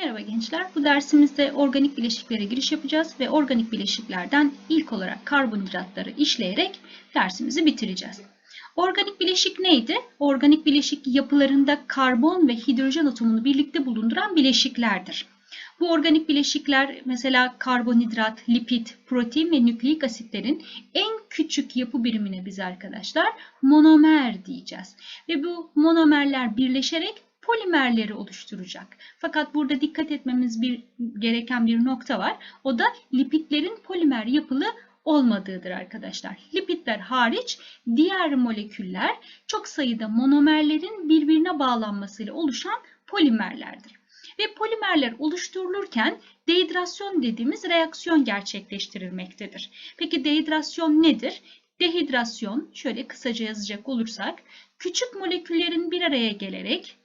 Merhaba gençler. Bu dersimizde organik bileşiklere giriş yapacağız ve organik bileşiklerden ilk olarak karbonhidratları işleyerek dersimizi bitireceğiz. Organik bileşik neydi? Organik bileşik yapılarında karbon ve hidrojen atomunu birlikte bulunduran bileşiklerdir. Bu organik bileşikler mesela karbonhidrat, lipid, protein ve nükleik asitlerin en küçük yapı birimine biz arkadaşlar monomer diyeceğiz. Ve bu monomerler birleşerek polimerleri oluşturacak. Fakat burada dikkat etmemiz bir gereken bir nokta var. O da lipidlerin polimer yapılı olmadığıdır arkadaşlar. Lipidler hariç diğer moleküller çok sayıda monomerlerin birbirine bağlanmasıyla oluşan polimerlerdir. Ve polimerler oluşturulurken dehidrasyon dediğimiz reaksiyon gerçekleştirilmektedir. Peki dehidrasyon nedir? Dehidrasyon, şöyle kısaca yazacak olursak, küçük moleküllerin bir araya gelerek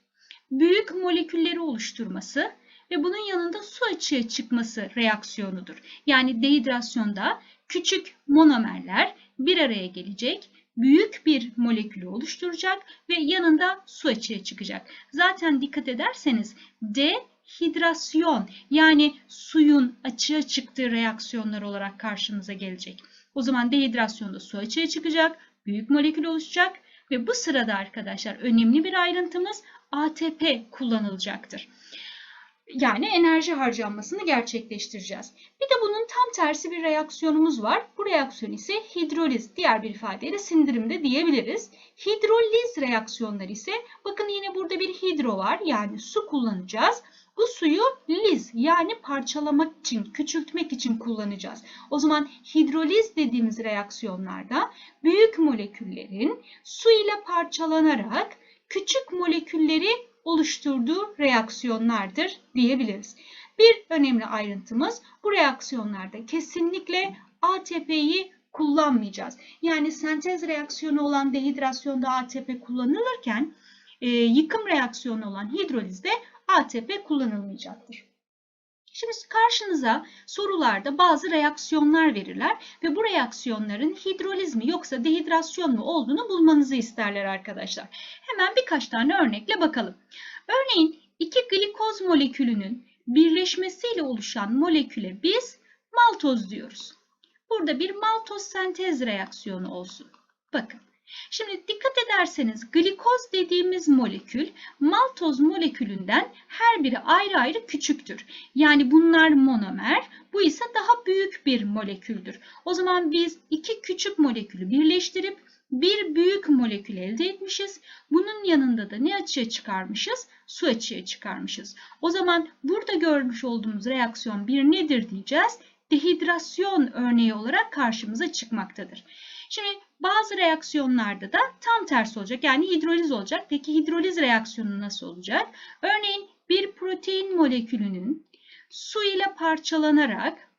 büyük molekülleri oluşturması ve bunun yanında su açığa çıkması reaksiyonudur. Yani dehidrasyonda küçük monomerler bir araya gelecek, büyük bir molekülü oluşturacak ve yanında su açığa çıkacak. Zaten dikkat ederseniz dehidrasyon yani suyun açığa çıktığı reaksiyonlar olarak karşımıza gelecek. O zaman dehidrasyonda su açığa çıkacak, büyük molekül oluşacak ve bu sırada arkadaşlar önemli bir ayrıntımız ATP kullanılacaktır. Yani enerji harcanmasını gerçekleştireceğiz. Bir de bunun tam tersi bir reaksiyonumuz var. Bu reaksiyon ise hidroliz. Diğer bir ifadeyle sindirim de diyebiliriz. Hidroliz reaksiyonları ise bakın yine burada bir hidro var. Yani su kullanacağız. Bu suyu liz yani parçalamak için, küçültmek için kullanacağız. O zaman hidroliz dediğimiz reaksiyonlarda büyük moleküllerin su ile parçalanarak küçük molekülleri oluşturduğu reaksiyonlardır diyebiliriz. Bir önemli ayrıntımız bu reaksiyonlarda kesinlikle ATP'yi kullanmayacağız. Yani sentez reaksiyonu olan dehidrasyonda ATP kullanılırken e, yıkım reaksiyonu olan hidrolizde ATP kullanılmayacaktır. Şimdi karşınıza sorularda bazı reaksiyonlar verirler ve bu reaksiyonların hidroliz mi yoksa dehidrasyon mu olduğunu bulmanızı isterler arkadaşlar. Hemen birkaç tane örnekle bakalım. Örneğin iki glikoz molekülünün birleşmesiyle oluşan moleküle biz maltoz diyoruz. Burada bir maltoz sentez reaksiyonu olsun. Bakın Şimdi dikkat ederseniz glikoz dediğimiz molekül maltoz molekülünden her biri ayrı ayrı küçüktür. Yani bunlar monomer, bu ise daha büyük bir moleküldür. O zaman biz iki küçük molekülü birleştirip bir büyük molekül elde etmişiz. Bunun yanında da ne açığa çıkarmışız? Su açığa çıkarmışız. O zaman burada görmüş olduğumuz reaksiyon bir nedir diyeceğiz? Dehidrasyon örneği olarak karşımıza çıkmaktadır. Şimdi bazı reaksiyonlarda da tam tersi olacak. Yani hidroliz olacak. Peki hidroliz reaksiyonu nasıl olacak? Örneğin bir protein molekülünün su ile parçalanarak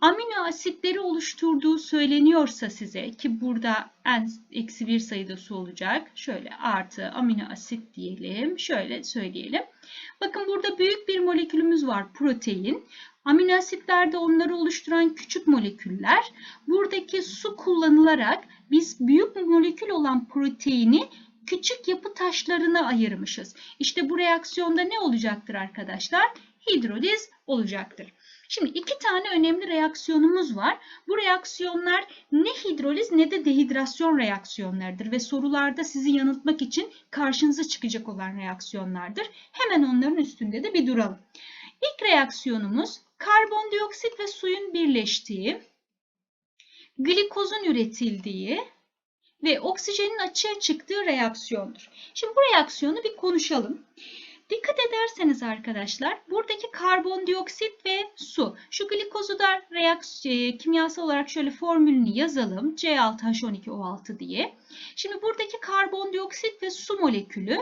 amino asitleri oluşturduğu söyleniyorsa size ki burada en eksi bir sayıda su olacak. Şöyle artı amino asit diyelim. Şöyle söyleyelim. Bakın burada büyük bir molekülümüz var protein. Amino asitlerde onları oluşturan küçük moleküller. Buradaki su kullanılarak biz büyük molekül olan proteini küçük yapı taşlarına ayırmışız. İşte bu reaksiyonda ne olacaktır arkadaşlar? Hidroliz olacaktır. Şimdi iki tane önemli reaksiyonumuz var. Bu reaksiyonlar ne hidroliz ne de dehidrasyon reaksiyonlarıdır ve sorularda sizi yanıltmak için karşınıza çıkacak olan reaksiyonlardır. Hemen onların üstünde de bir duralım. İlk reaksiyonumuz karbondioksit ve suyun birleştiği, glikozun üretildiği ve oksijenin açığa çıktığı reaksiyondur. Şimdi bu reaksiyonu bir konuşalım. Dikkat ederseniz arkadaşlar buradaki karbondioksit ve su. Şu glikozu da reaksiyon, kimyasal olarak şöyle formülünü yazalım. C6H12O6 diye. Şimdi buradaki karbondioksit ve su molekülü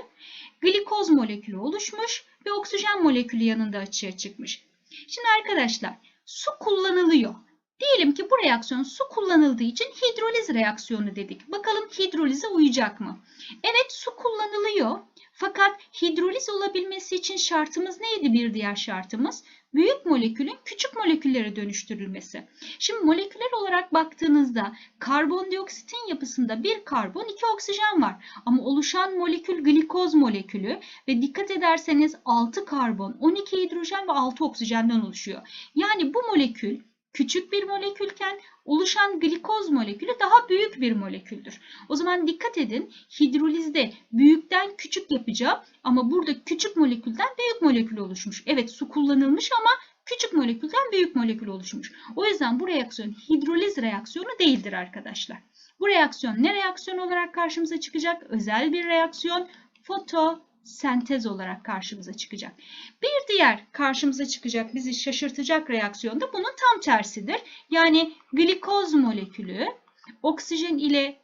glikoz molekülü oluşmuş ve oksijen molekülü yanında açığa çıkmış. Şimdi arkadaşlar su kullanılıyor. Diyelim ki bu reaksiyon su kullanıldığı için hidroliz reaksiyonu dedik. Bakalım hidrolize uyacak mı? Evet su kullanılıyor. Fakat hidroliz olabilmesi için şartımız neydi bir diğer şartımız? Büyük molekülün küçük moleküllere dönüştürülmesi. Şimdi moleküler olarak baktığınızda karbondioksitin yapısında bir karbon, iki oksijen var. Ama oluşan molekül glikoz molekülü ve dikkat ederseniz 6 karbon, 12 hidrojen ve 6 oksijenden oluşuyor. Yani bu molekül küçük bir molekülken oluşan glikoz molekülü daha büyük bir moleküldür. O zaman dikkat edin hidrolizde büyükten küçük yapacağım ama burada küçük molekülden büyük molekül oluşmuş. Evet su kullanılmış ama küçük molekülden büyük molekül oluşmuş. O yüzden bu reaksiyon hidroliz reaksiyonu değildir arkadaşlar. Bu reaksiyon ne reaksiyon olarak karşımıza çıkacak? Özel bir reaksiyon fotosentez olarak karşımıza çıkacak. Bir diğer karşımıza çıkacak, bizi şaşırtacak reaksiyon da bunun tam tersidir. Yani glikoz molekülü oksijen ile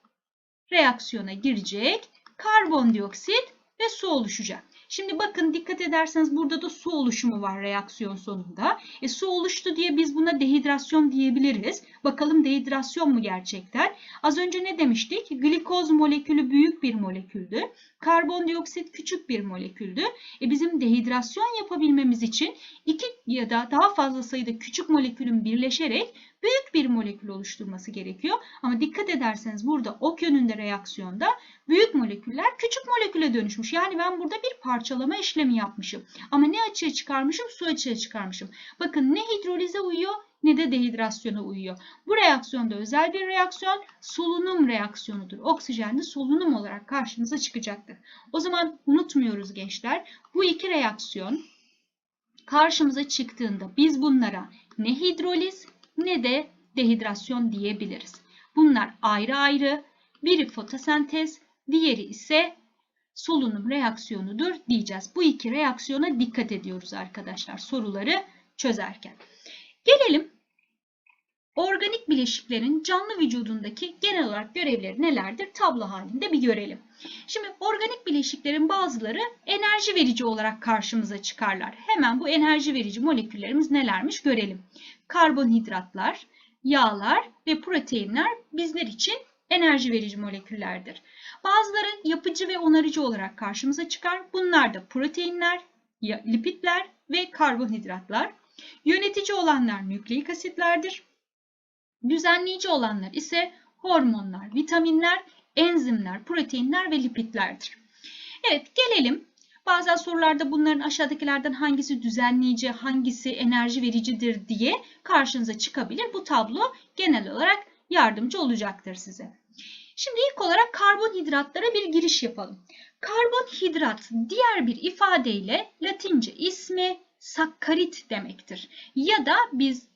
reaksiyona girecek, karbondioksit ve su oluşacak. Şimdi bakın dikkat ederseniz burada da su oluşumu var reaksiyon sonunda. E, su oluştu diye biz buna dehidrasyon diyebiliriz. Bakalım dehidrasyon mu gerçekten? Az önce ne demiştik? Glikoz molekülü büyük bir moleküldü. Karbondioksit küçük bir moleküldü. E, bizim dehidrasyon yapabilmemiz için iki ya da daha fazla sayıda küçük molekülün birleşerek büyük bir molekül oluşturması gerekiyor. Ama dikkat ederseniz burada ok yönünde reaksiyonda büyük moleküller küçük moleküle dönüşmüş. Yani ben burada bir parçalama işlemi yapmışım. Ama ne açığa çıkarmışım? Su açığa çıkarmışım. Bakın ne hidrolize uyuyor ne de dehidrasyona uyuyor. Bu reaksiyonda özel bir reaksiyon solunum reaksiyonudur. Oksijenli solunum olarak karşımıza çıkacaktır. O zaman unutmuyoruz gençler. Bu iki reaksiyon karşımıza çıktığında biz bunlara ne hidroliz ne de dehidrasyon diyebiliriz. Bunlar ayrı ayrı. Biri fotosentez, diğeri ise solunum reaksiyonudur diyeceğiz. Bu iki reaksiyona dikkat ediyoruz arkadaşlar soruları çözerken. Gelelim organik bileşiklerin canlı vücudundaki genel olarak görevleri nelerdir tablo halinde bir görelim. Şimdi organik bileşiklerin bazıları enerji verici olarak karşımıza çıkarlar. Hemen bu enerji verici moleküllerimiz nelermiş görelim. Karbonhidratlar, yağlar ve proteinler bizler için enerji verici moleküllerdir. Bazıları yapıcı ve onarıcı olarak karşımıza çıkar. Bunlar da proteinler, lipidler ve karbonhidratlar. Yönetici olanlar nükleik asitlerdir. Düzenleyici olanlar ise hormonlar, vitaminler, enzimler, proteinler ve lipidlerdir. Evet gelelim. Bazen sorularda bunların aşağıdakilerden hangisi düzenleyici, hangisi enerji vericidir diye karşınıza çıkabilir. Bu tablo genel olarak yardımcı olacaktır size. Şimdi ilk olarak karbonhidratlara bir giriş yapalım. Karbonhidrat diğer bir ifadeyle Latince ismi sakkarit demektir. Ya da biz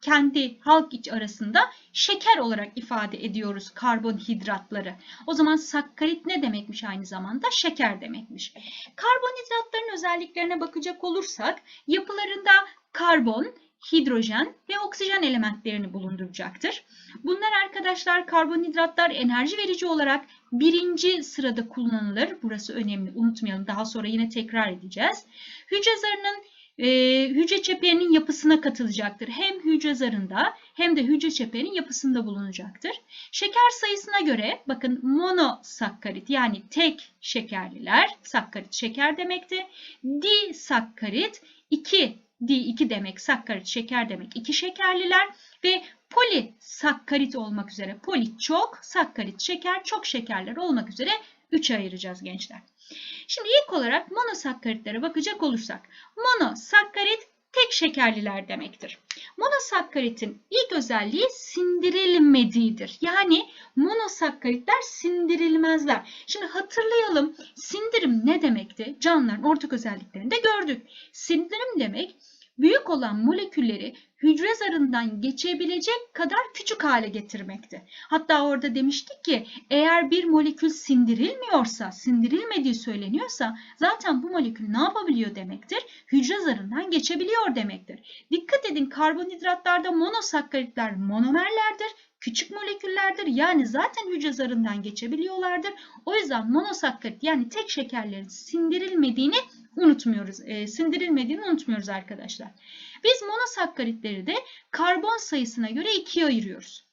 kendi halk iç arasında şeker olarak ifade ediyoruz karbonhidratları. O zaman sakkarit ne demekmiş aynı zamanda? Şeker demekmiş. Karbonhidratların özelliklerine bakacak olursak yapılarında karbon, hidrojen ve oksijen elementlerini bulunduracaktır. Bunlar arkadaşlar karbonhidratlar enerji verici olarak birinci sırada kullanılır. Burası önemli unutmayalım daha sonra yine tekrar edeceğiz. Hücre zarının e, hücre çeperinin yapısına katılacaktır. Hem hücre zarında hem de hücre çeperinin yapısında bulunacaktır. Şeker sayısına göre bakın monosakkarit yani tek şekerliler sakkarit şeker demekti. Disakkarit iki D2 demek sakkarit şeker demek iki şekerliler ve polisakkarit olmak üzere poli çok sakkarit şeker çok şekerler olmak üzere 3 ayıracağız gençler. Şimdi ilk olarak monosakkaritlere bakacak olursak monosakkarit tek şekerliler demektir. Monosakkaritin ilk özelliği sindirilmediğidir. Yani monosakkaritler sindirilmezler. Şimdi hatırlayalım sindirim ne demekti? Canlıların ortak özelliklerinde gördük. Sindirim demek büyük olan molekülleri hücre zarından geçebilecek kadar küçük hale getirmekti. Hatta orada demiştik ki eğer bir molekül sindirilmiyorsa, sindirilmediği söyleniyorsa zaten bu molekül ne yapabiliyor demektir? Hücre zarından geçebiliyor demektir. Dikkat edin karbonhidratlarda monosakkaritler monomerlerdir küçük moleküllerdir. Yani zaten hücre zarından geçebiliyorlardır. O yüzden monosakkarit yani tek şekerlerin sindirilmediğini unutmuyoruz. E, sindirilmediğini unutmuyoruz arkadaşlar. Biz monosakkaritleri de karbon sayısına göre ikiye ayırıyoruz.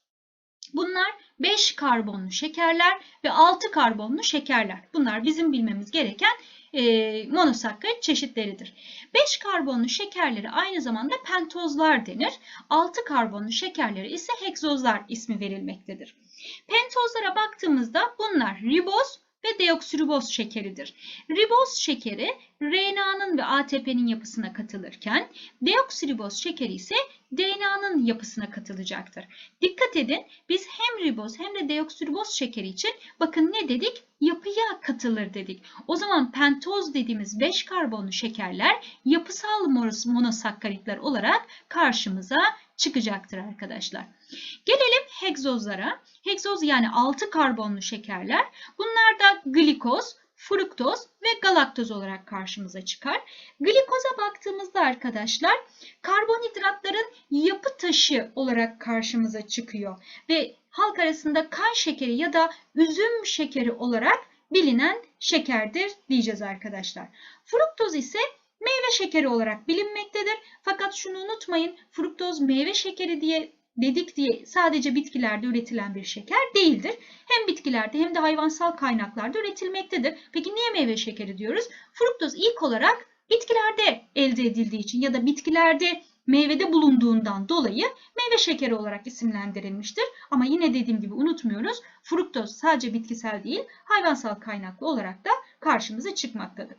Bunlar 5 karbonlu şekerler ve 6 karbonlu şekerler. Bunlar bizim bilmemiz gereken e, monosakkarit çeşitleridir. 5 karbonlu şekerleri aynı zamanda pentozlar denir. 6 karbonlu şekerleri ise hegzozlar ismi verilmektedir. Pentozlara baktığımızda bunlar riboz ve deoksiriboz şekeridir. Riboz şekeri RNA'nın ve ATP'nin yapısına katılırken deoksiriboz şekeri ise DNA'nın yapısına katılacaktır. Dikkat edin biz hem riboz hem de deoksiriboz şekeri için bakın ne dedik? Yapıya katılır dedik. O zaman pentoz dediğimiz 5 karbonlu şekerler yapısal monosakkaritler olarak karşımıza çıkacaktır arkadaşlar. Gelelim hegzozlara. Hegzoz yani 6 karbonlu şekerler. Bunlar da glikoz, fruktoz ve galaktoz olarak karşımıza çıkar. Glikoza baktığımızda arkadaşlar karbonhidratların yapı taşı olarak karşımıza çıkıyor ve halk arasında kan şekeri ya da üzüm şekeri olarak bilinen şekerdir diyeceğiz arkadaşlar. Fruktoz ise meyve şekeri olarak bilinmektedir. Fakat şunu unutmayın fruktoz meyve şekeri diye dedik diye sadece bitkilerde üretilen bir şeker değildir. Hem bitkilerde hem de hayvansal kaynaklarda üretilmektedir. Peki niye meyve şekeri diyoruz? Fruktoz ilk olarak bitkilerde elde edildiği için ya da bitkilerde meyvede bulunduğundan dolayı meyve şekeri olarak isimlendirilmiştir. Ama yine dediğim gibi unutmuyoruz. Fruktoz sadece bitkisel değil, hayvansal kaynaklı olarak da karşımıza çıkmaktadır.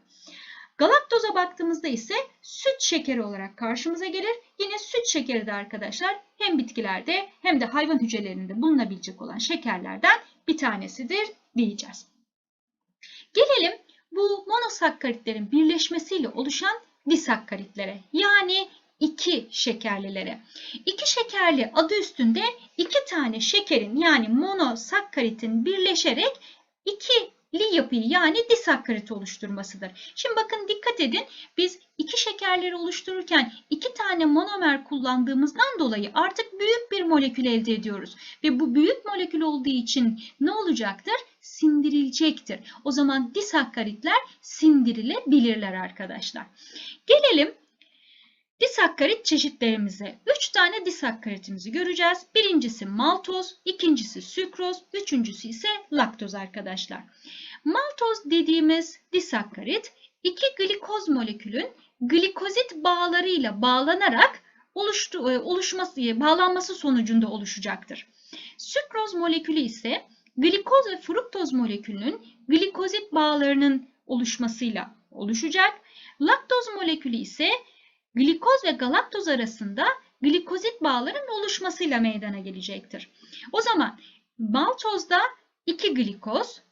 Galaktoza baktığımızda ise süt şekeri olarak karşımıza gelir. Yine süt şekeri de arkadaşlar hem bitkilerde hem de hayvan hücrelerinde bulunabilecek olan şekerlerden bir tanesidir diyeceğiz. Gelelim bu monosakkaritlerin birleşmesiyle oluşan disakkaritlere yani iki şekerlilere. İki şekerli adı üstünde iki tane şekerin yani monosakkaritin birleşerek iki li yapıyı yani disakkarit oluşturmasıdır. Şimdi bakın dikkat edin biz iki şekerleri oluştururken iki tane monomer kullandığımızdan dolayı artık büyük bir molekül elde ediyoruz. Ve bu büyük molekül olduğu için ne olacaktır? Sindirilecektir. O zaman disakkaritler sindirilebilirler arkadaşlar. Gelelim Disakkarit çeşitlerimize 3 tane disakkaritimizi göreceğiz. Birincisi maltoz, ikincisi sükroz, üçüncüsü ise laktoz arkadaşlar. Maltoz dediğimiz disakkarit iki glikoz molekülün glikozit bağlarıyla bağlanarak oluştu, e, oluşması, bağlanması sonucunda oluşacaktır. Sükroz molekülü ise glikoz ve fruktoz molekülünün glikozit bağlarının oluşmasıyla oluşacak. Laktoz molekülü ise glikoz ve galaktoz arasında glikozit bağların oluşmasıyla meydana gelecektir. O zaman maltozda 2 glikoz,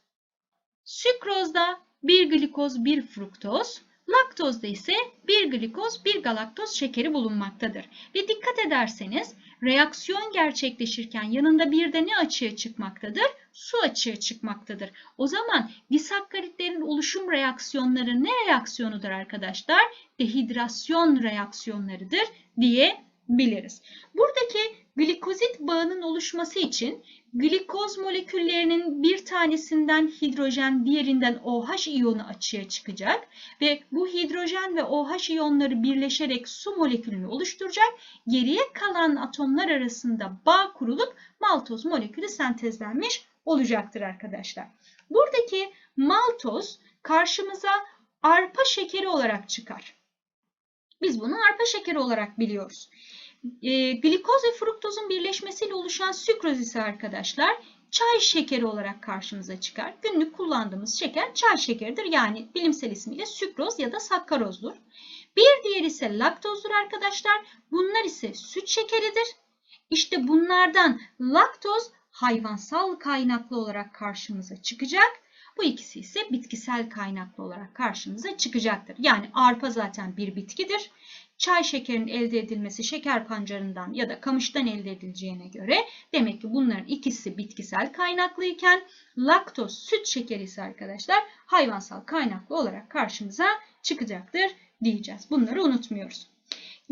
sükrozda 1 glikoz 1 fruktoz, laktozda ise 1 glikoz 1 galaktoz şekeri bulunmaktadır. Ve dikkat ederseniz reaksiyon gerçekleşirken yanında bir de ne açığa çıkmaktadır? Su açığa çıkmaktadır. O zaman disakkaritlerin oluşum reaksiyonları ne reaksiyonudur arkadaşlar? Dehidrasyon reaksiyonlarıdır diyebiliriz. Buradaki glikozit bağının oluşması için glikoz moleküllerinin bir tanesinden hidrojen, diğerinden OH iyonu açığa çıkacak ve bu hidrojen ve OH iyonları birleşerek su molekülünü oluşturacak. Geriye kalan atomlar arasında bağ kurulup maltoz molekülü sentezlenmiş olacaktır arkadaşlar. Buradaki maltoz karşımıza arpa şekeri olarak çıkar. Biz bunu arpa şekeri olarak biliyoruz. E, glikoz ve fruktozun birleşmesiyle oluşan sükroz ise arkadaşlar çay şekeri olarak karşımıza çıkar. Günlük kullandığımız şeker çay şekeridir. Yani bilimsel ismiyle sükroz ya da sakkarozdur. Bir diğer ise laktozdur arkadaşlar. Bunlar ise süt şekeridir. İşte bunlardan laktoz hayvansal kaynaklı olarak karşımıza çıkacak. Bu ikisi ise bitkisel kaynaklı olarak karşımıza çıkacaktır. Yani arpa zaten bir bitkidir. Çay şekerinin elde edilmesi şeker pancarından ya da kamıştan elde edileceğine göre demek ki bunların ikisi bitkisel kaynaklıyken laktoz süt şekeri ise arkadaşlar hayvansal kaynaklı olarak karşımıza çıkacaktır diyeceğiz. Bunları unutmuyoruz.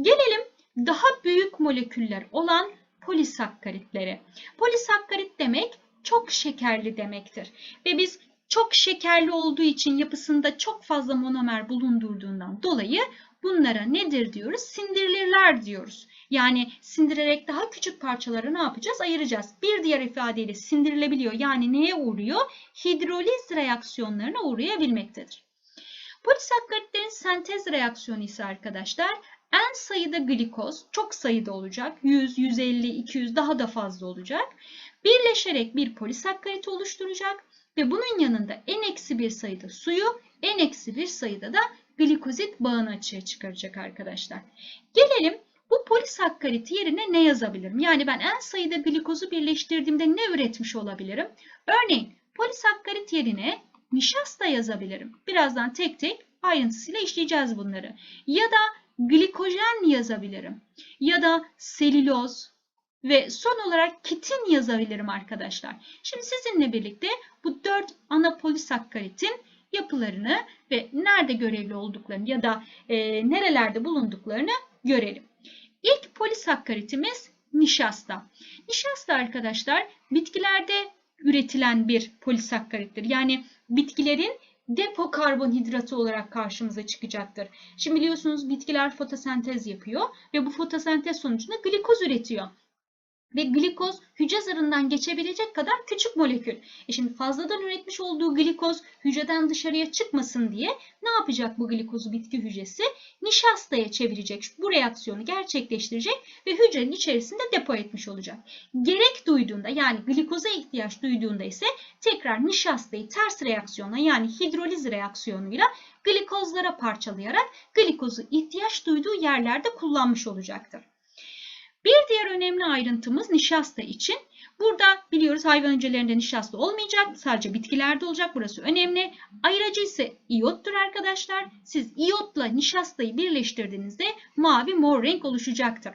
Gelelim daha büyük moleküller olan polisakkaritlere. Polisakkarit demek çok şekerli demektir. Ve biz çok şekerli olduğu için yapısında çok fazla monomer bulundurduğundan dolayı bunlara nedir diyoruz? Sindirilirler diyoruz. Yani sindirerek daha küçük parçalara ne yapacağız? Ayıracağız. Bir diğer ifadeyle sindirilebiliyor. Yani neye uğruyor? Hidroliz reaksiyonlarına uğrayabilmektedir. Polisakkaritlerin sentez reaksiyonu ise arkadaşlar en sayıda glikoz çok sayıda olacak. 100, 150, 200 daha da fazla olacak. Birleşerek bir polisakkarit oluşturacak ve bunun yanında en eksi bir sayıda suyu, en eksi bir sayıda da glikozit bağını açığa çıkaracak arkadaşlar. Gelelim bu polisakkarit yerine ne yazabilirim? Yani ben en sayıda glikozu birleştirdiğimde ne üretmiş olabilirim? Örneğin polisakkarit yerine nişasta yazabilirim. Birazdan tek tek ayrıntısıyla işleyeceğiz bunları. Ya da glikojen yazabilirim. Ya da selüloz ve son olarak kitin yazabilirim arkadaşlar. Şimdi sizinle birlikte bu dört ana polisakkaritin yapılarını ve nerede görevli olduklarını ya da e, nerelerde bulunduklarını görelim. İlk polisakkaritimiz nişasta. Nişasta arkadaşlar bitkilerde üretilen bir polisakkarittir. Yani bitkilerin depo karbonhidratı olarak karşımıza çıkacaktır. Şimdi biliyorsunuz bitkiler fotosentez yapıyor ve bu fotosentez sonucunda glikoz üretiyor. Ve glikoz hücre zarından geçebilecek kadar küçük molekül. E şimdi fazladan üretmiş olduğu glikoz hücreden dışarıya çıkmasın diye ne yapacak bu glikozu bitki hücresi? Nişastaya çevirecek. Bu reaksiyonu gerçekleştirecek ve hücrenin içerisinde depo etmiş olacak. Gerek duyduğunda yani glikoza ihtiyaç duyduğunda ise tekrar nişastayı ters reaksiyona yani hidroliz reaksiyonuyla glikozlara parçalayarak glikozu ihtiyaç duyduğu yerlerde kullanmış olacaktır. Bir diğer önemli ayrıntımız nişasta için. Burada biliyoruz hayvan hücrelerinde nişasta olmayacak. Sadece bitkilerde olacak. Burası önemli. Ayırıcı ise iyottur arkadaşlar. Siz iyotla nişastayı birleştirdiğinizde mavi mor renk oluşacaktır.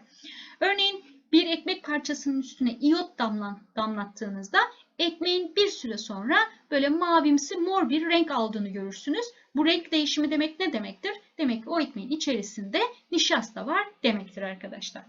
Örneğin bir ekmek parçasının üstüne iyot damlattığınızda ekmeğin bir süre sonra böyle mavimsi mor bir renk aldığını görürsünüz. Bu renk değişimi demek ne demektir? Demek ki o ekmeğin içerisinde nişasta var demektir arkadaşlar.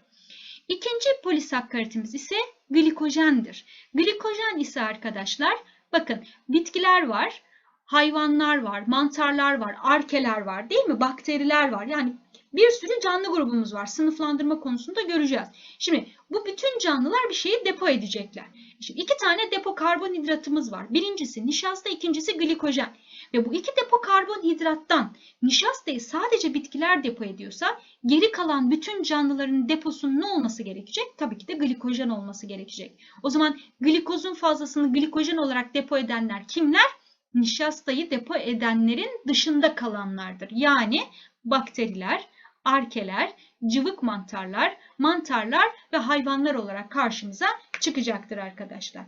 İkinci polisakkaritimiz ise glikojendir. Glikojen ise arkadaşlar bakın bitkiler var, hayvanlar var, mantarlar var, arkeler var değil mi? Bakteriler var. Yani bir sürü canlı grubumuz var. Sınıflandırma konusunda göreceğiz. Şimdi bu bütün canlılar bir şeyi depo edecekler. Şimdi iki tane depo karbonhidratımız var. Birincisi nişasta, ikincisi glikojen. Ve bu iki depo karbonhidrattan nişastayı sadece bitkiler depo ediyorsa geri kalan bütün canlıların deposunun ne olması gerekecek? Tabii ki de glikojen olması gerekecek. O zaman glikozun fazlasını glikojen olarak depo edenler kimler? Nişastayı depo edenlerin dışında kalanlardır. Yani bakteriler, arkeler, cıvık mantarlar, mantarlar ve hayvanlar olarak karşımıza çıkacaktır arkadaşlar.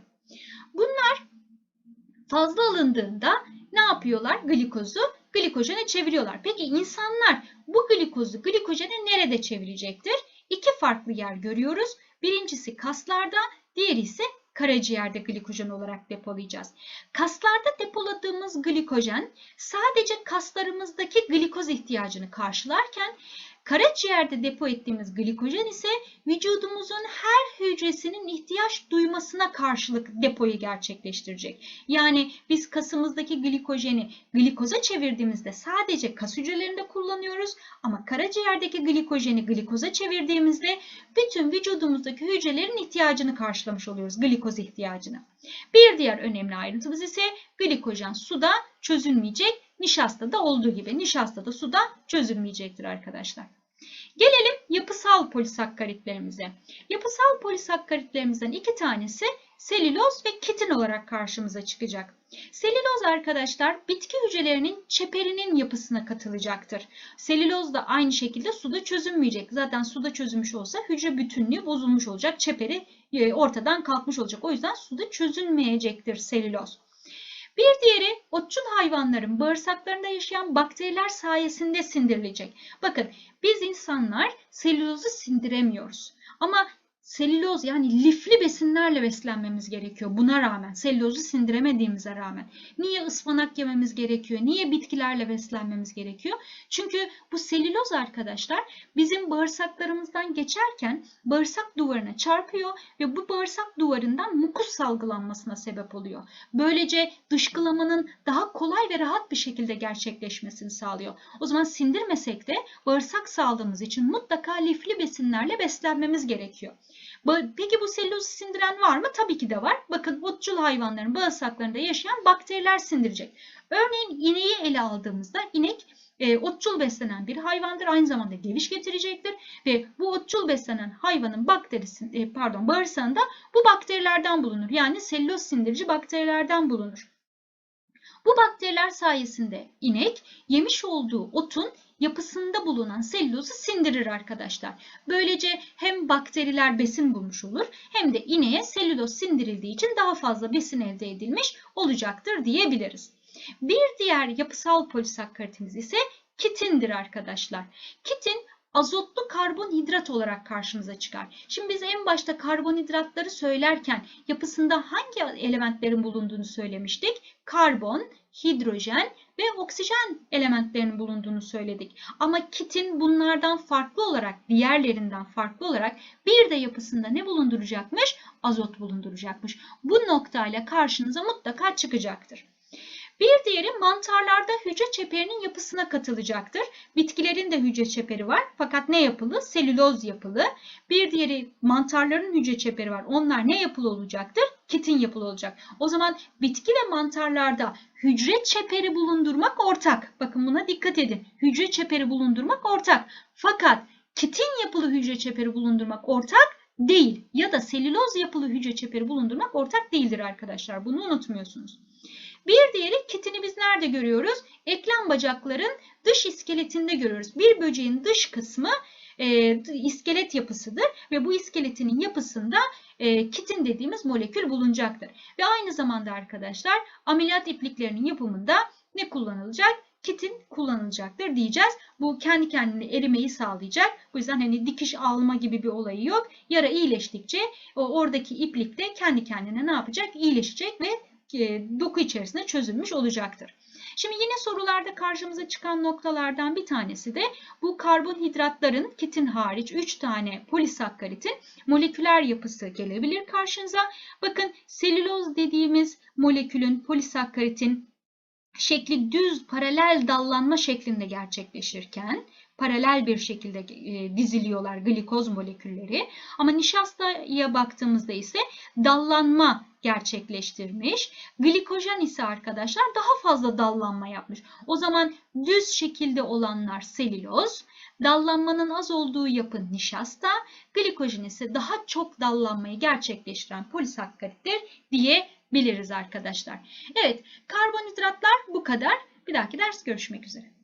Bunlar fazla alındığında ne yapıyorlar? Glikozu glikojene çeviriyorlar. Peki insanlar bu glikozu glikojene nerede çevirecektir? İki farklı yer görüyoruz. Birincisi kaslarda, diğeri ise karaciğerde glikojen olarak depolayacağız. Kaslarda depoladığımız glikojen sadece kaslarımızdaki glikoz ihtiyacını karşılarken Karaciğerde depo ettiğimiz glikojen ise vücudumuzun her hücresinin ihtiyaç duymasına karşılık depoyu gerçekleştirecek. Yani biz kasımızdaki glikojeni glikoza çevirdiğimizde sadece kas hücrelerinde kullanıyoruz ama karaciğerdeki glikojeni glikoza çevirdiğimizde bütün vücudumuzdaki hücrelerin ihtiyacını karşılamış oluyoruz glikoz ihtiyacını. Bir diğer önemli ayrıntımız ise glikojen suda çözülmeyecek Nişastada olduğu gibi nişastada suda çözülmeyecektir arkadaşlar. Gelelim yapısal polisakkaritlerimize. Yapısal polisakkaritlerimizden iki tanesi selüloz ve kitin olarak karşımıza çıkacak. Selüloz arkadaşlar bitki hücrelerinin çeperinin yapısına katılacaktır. Selüloz da aynı şekilde suda çözünmeyecek. Zaten suda çözülmüş olsa hücre bütünlüğü bozulmuş olacak. Çeperi e, ortadan kalkmış olacak. O yüzden suda çözünmeyecektir selüloz. Bir diğeri otçul hayvanların bağırsaklarında yaşayan bakteriler sayesinde sindirilecek. Bakın biz insanlar selülozu sindiremiyoruz. Ama selüloz yani lifli besinlerle beslenmemiz gerekiyor. Buna rağmen selülozu sindiremediğimize rağmen. Niye ıspanak yememiz gerekiyor? Niye bitkilerle beslenmemiz gerekiyor? Çünkü bu selüloz arkadaşlar bizim bağırsaklarımızdan geçerken bağırsak duvarına çarpıyor ve bu bağırsak duvarından mukus salgılanmasına sebep oluyor. Böylece dışkılamanın daha kolay ve rahat bir şekilde gerçekleşmesini sağlıyor. O zaman sindirmesek de bağırsak sağlığımız için mutlaka lifli besinlerle beslenmemiz gerekiyor. Peki bu selülozu sindiren var mı? Tabii ki de var. Bakın otçul hayvanların bağırsaklarında yaşayan bakteriler sindirecek. Örneğin ineği ele aldığımızda inek e, otçul beslenen bir hayvandır. Aynı zamanda geviş getirecektir ve bu otçul beslenen hayvanın bakterisi e, pardon bağırsağında bu bakterilerden bulunur. Yani selüloz sindirici bakterilerden bulunur. Bu bakteriler sayesinde inek yemiş olduğu otun yapısında bulunan selülozu sindirir arkadaşlar. Böylece hem bakteriler besin bulmuş olur hem de ineğe selüloz sindirildiği için daha fazla besin elde edilmiş olacaktır diyebiliriz. Bir diğer yapısal polisakkaritimiz ise kitindir arkadaşlar. Kitin azotlu karbonhidrat olarak karşımıza çıkar. Şimdi biz en başta karbonhidratları söylerken yapısında hangi elementlerin bulunduğunu söylemiştik? Karbon, hidrojen ve oksijen elementlerinin bulunduğunu söyledik. Ama kitin bunlardan farklı olarak, diğerlerinden farklı olarak bir de yapısında ne bulunduracakmış? Azot bulunduracakmış. Bu noktayla karşınıza mutlaka çıkacaktır. Bir diğeri mantarlarda hücre çeperinin yapısına katılacaktır. Bitkilerin de hücre çeperi var fakat ne yapılı? Selüloz yapılı. Bir diğeri mantarların hücre çeperi var. Onlar ne yapılı olacaktır? Kitin yapılı olacak. O zaman bitki ve mantarlarda hücre çeperi bulundurmak ortak. Bakın buna dikkat edin. Hücre çeperi bulundurmak ortak. Fakat kitin yapılı hücre çeperi bulundurmak ortak değil. Ya da selüloz yapılı hücre çeperi bulundurmak ortak değildir arkadaşlar. Bunu unutmuyorsunuz. Bir diğeri kitini biz nerede görüyoruz? Eklem bacakların dış iskeletinde görüyoruz. Bir böceğin dış kısmı e, iskelet yapısıdır ve bu iskeletinin yapısında e, kitin dediğimiz molekül bulunacaktır. Ve aynı zamanda arkadaşlar ameliyat ipliklerinin yapımında ne kullanılacak? Kitin kullanılacaktır diyeceğiz. Bu kendi kendine erimeyi sağlayacak. Bu yüzden hani dikiş alma gibi bir olayı yok. Yara iyileştikçe o oradaki iplik de kendi kendine ne yapacak? İyileşecek ve doku içerisinde çözülmüş olacaktır. Şimdi yine sorularda karşımıza çıkan noktalardan bir tanesi de bu karbonhidratların kitin hariç 3 tane polisakkaritin moleküler yapısı gelebilir karşınıza. Bakın selüloz dediğimiz molekülün polisakkaritin şekli düz paralel dallanma şeklinde gerçekleşirken paralel bir şekilde e, diziliyorlar glikoz molekülleri. Ama nişastaya baktığımızda ise dallanma gerçekleştirmiş. Glikojen ise arkadaşlar daha fazla dallanma yapmış. O zaman düz şekilde olanlar selüloz, dallanmanın az olduğu yapı nişasta, glikojen ise daha çok dallanmayı gerçekleştiren polisakkarittir diyebiliriz arkadaşlar. Evet, karbonhidratlar bu kadar. Bir dahaki ders görüşmek üzere.